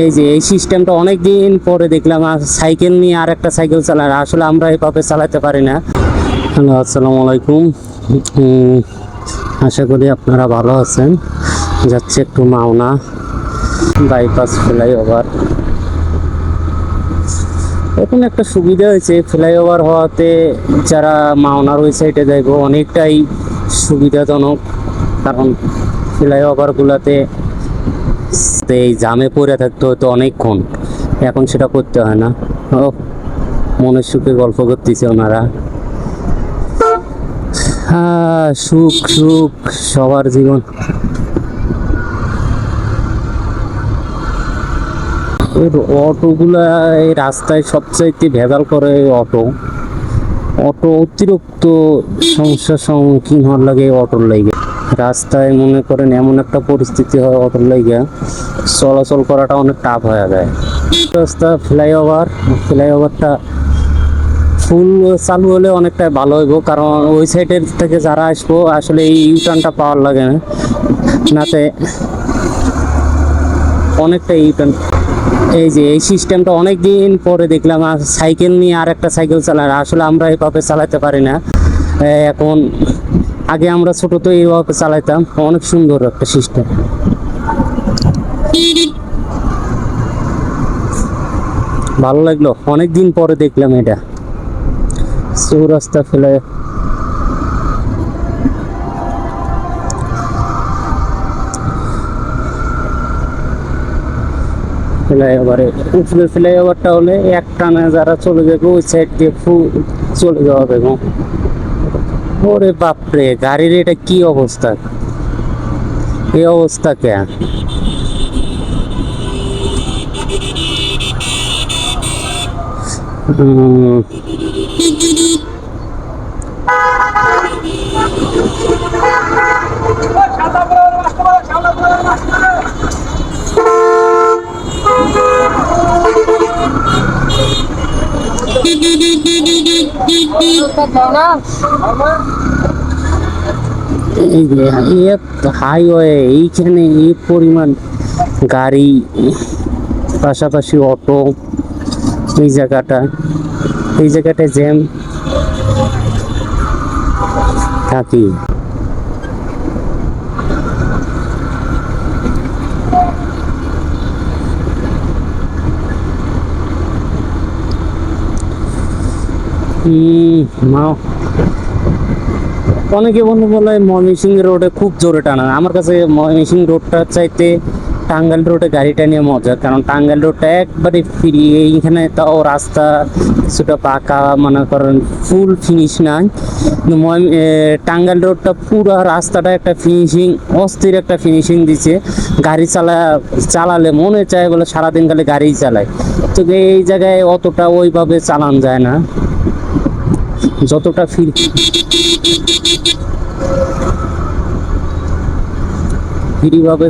এই যে, এই সিস্টেমটা অনেক দিন পরে দেখলাম, আর সাইকেল নিয়ে আর একটা সাইকেল চালায় আসলে আমরা এভাবে চালাতে পারি না। হ্যালো, আসসালামু আলাইকুম। আশা করি আপনারা ভালো আছেন। যাচ্ছে একটু মাওনা বাইপাস ফ্লাইওভার এখন একটা সুবিধা হয়েছে ফ্লাইওভার হওয়াতে যারা মাওনার ওই সাইডে যাইব, অনেকটাই সুবিধাজনক। কারণ ফ্লাইওভারগুলোতে এই জামে পড়ে থাকতে হতো অনেকক্ষণ। এখন সেটা করতে হয় না। ও, মনের সুখে গল্প করতেছে ওনারা। হ্যাঁ সুখ সুখ, সবার জীবন। অটোগুলা এই রাস্তায় সবচাইতে ভেজাল করে অটো। অটো অতিরিক্ত সমস্যার সম্মুখীন হওয়ার লাগে অটোর লাগে রাস্তায় মনে করেন এমন একটা পরিস্থিতি হয় অটোর লাগে চলাচল করাটা অনেক টাফ হয়ে যায়। রাস্তা ফ্লাইওভার ফ্লাইওভারটা ফুল চালু হলে অনেকটা ভালো হইব, কারণ ওই সাইডের থেকে যারা আসব, আসলে এই ইউটার্নটা পাওয়ার লাগে না। নাতে অনেকটা ইউটার্ন এই যে, এই সিস্টেমটা অনেক দিন পরে দেখলাম, আর সাইকেল নিয়ে আর একটা সাইকেল চালায় আসলে আমরা এভাবে চালাতে পারি না। এখন আগে আমরা ছোট তো এইভাবে চালাইতাম, অনেক সুন্দর একটা সিস্টেম। ভালো লাগল অনেক দিন পরে দেখলাম এটা। চৌরাস্তা ফেলে ফ্লাইওভারে উপরে ফ্লাইওভারটা হলে এক টানা যারা চলে যাবে, ওই সাইড দিয়ে ফু চলে যাওয়া যাবে ওরে বাপরে গাড়ির এটা কি অবস্থা? এই অবস্থা কে? হুম এই যে হাইওয়ে এইখানে এই পরিমাণ গাড়ি পাশাপাশি অটো এই জায়গাটা এই জায়গাটা জ্যাম থাকি অনেকে বন্ধু বলে ময়মনসিংহ রোডে খুব জোরে টানা। আমার কাছে ময়মনসিংহ রোডটা চাইতে টাঙ্গাইল রোডে গাড়িটা নিয়ে মজা কারণ টাঙ্গাইল রোডটা একবারে ফ্রি এইখানে তাও রাস্তা কিছুটা পাকা, মনে করেন ফুল ফিনিশ নাই। টাঙ্গাইল রোডটা পুরো রাস্তাটা একটা ফিনিশিং অস্থির একটা ফিনিশিং দিছে। গাড়ি চালা, চালালে মনে চায় বলে সারাদিন খালি গাড়িই চালায়। তো এই জায়গায় অতটা ওইভাবে চালান যায় না। যতটা ফির ফ্রিভাবে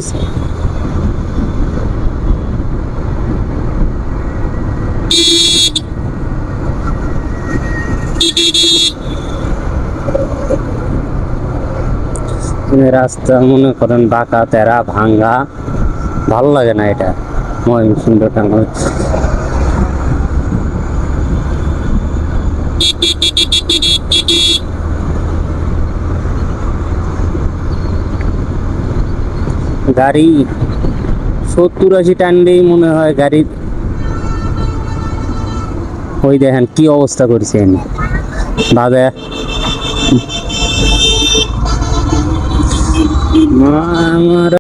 রাস্তা মনে করেন বাঁকা, তেরা, ভাঙ্গা, ভালো লাগে না এটা। ময়ূর সুন্দরটা গাড়ি সত্তর আশি টানলেই মনে হয় গাড়ির ওই দেখেন কি অবস্থা করছে দাদা আমার